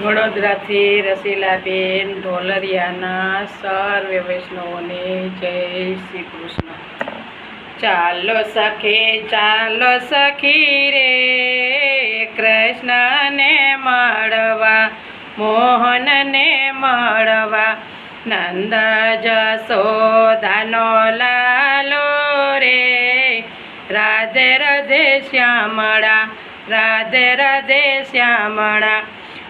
વડોદરાથી રસીલાબેન ઢોલરિયાના સર્વે વૈષ્ણવોને જય શ્રી કૃષ્ણ. ચાલો સખી ચાલો સખી રે, કૃષ્ણને મળવા, મોહનને મળવા નંદ જસોદાનો લાલો રે. રાધે રાધે શ્યામળા, રાધે રાધે શ્યામળા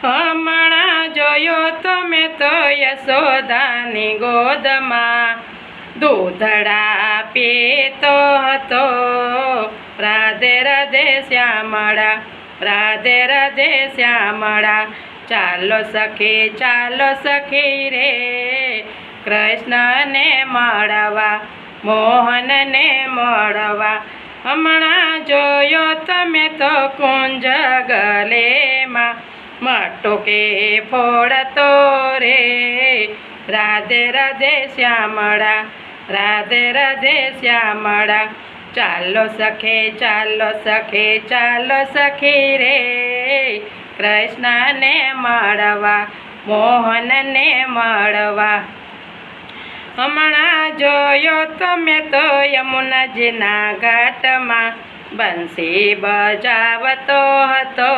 હમણાં જોયો તમે તો યશોદાની ગોદમાં. દૂધડા પીતો હતો. રાધે રાધે શ્યામળા, રાધે રાધે શ્યામળા. ચાલો સખી ચાલો સખી રે. કૃષ્ણને મળવા, મોહનને મળવા. હમણાં જોયો તમે તો કુંજ ગલેમાં. મટોકે ફોડતો રે. રાધે રાધે શ્યામળા, રાધે રાધે શ્યામળા. ચાલો સખે ચાલો સખે, ચાલો સખી રે. કૃષ્ણને મળવા, મોહનને મળવા. હમણાં જોયો તમે તો યમુનાજીના ઘાટમાં. બંસી બજાવતો હતો.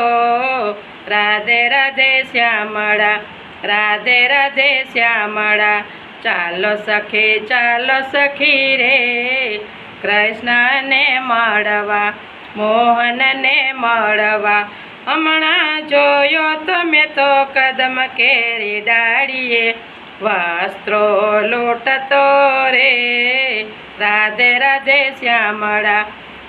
રાધે રાધે શ્યામળા, રાધે રાધે શ્યામળા, ચાલો સખી ચાલો સખી રે. કૃષ્ણને મળવા, મોહનને મળવા, હમણાં જોયો તમે તો કદમ કેરી ડાળીએ, વસ્ત્રો લૂટતો રે. રાધે રાધે શ્યામળા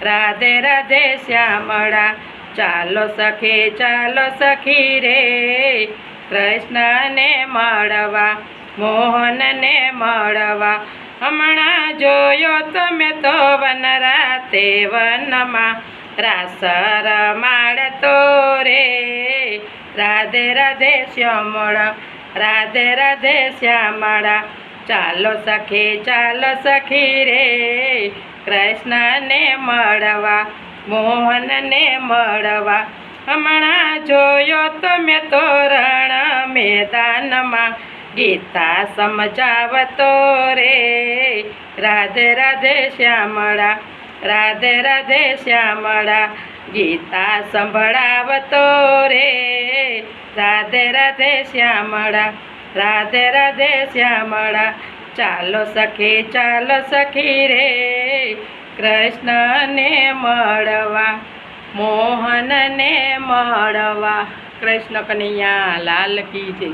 રાધે રાધે શ્યામળા. ચાલો સખી ચાલો સખી રે. કૃષ્ણને મળવા, મોહનને મળવા. હમણાં જોયો તમે તો વન રાતે વનમાં. રાસર માળતો રે. રાધે રાધે શ્યામળા, રાધે રાધે શ્યામળા. ચાલો સખી ચાલો સખી રે. કૃષ્ણને મળવા, મોહનને મળવા. હમણાં જોયો તમે તોરણ મેદાનમાં. ગીતા સમજાવતો રે. રાધે રાધે શ્યામળા, રાધે રાધે શ્યામળા. ગીતા સંભળાવતો રે. રાધે રાધે શ્યામળા. રાધે રાધે શ્યામળા, ચાલો સખી ચાલો સખી રે. કૃષ્ણને મળવા, મોહનને મળવા. કૃષ્ણ કનૈયા, લાલ કી જય.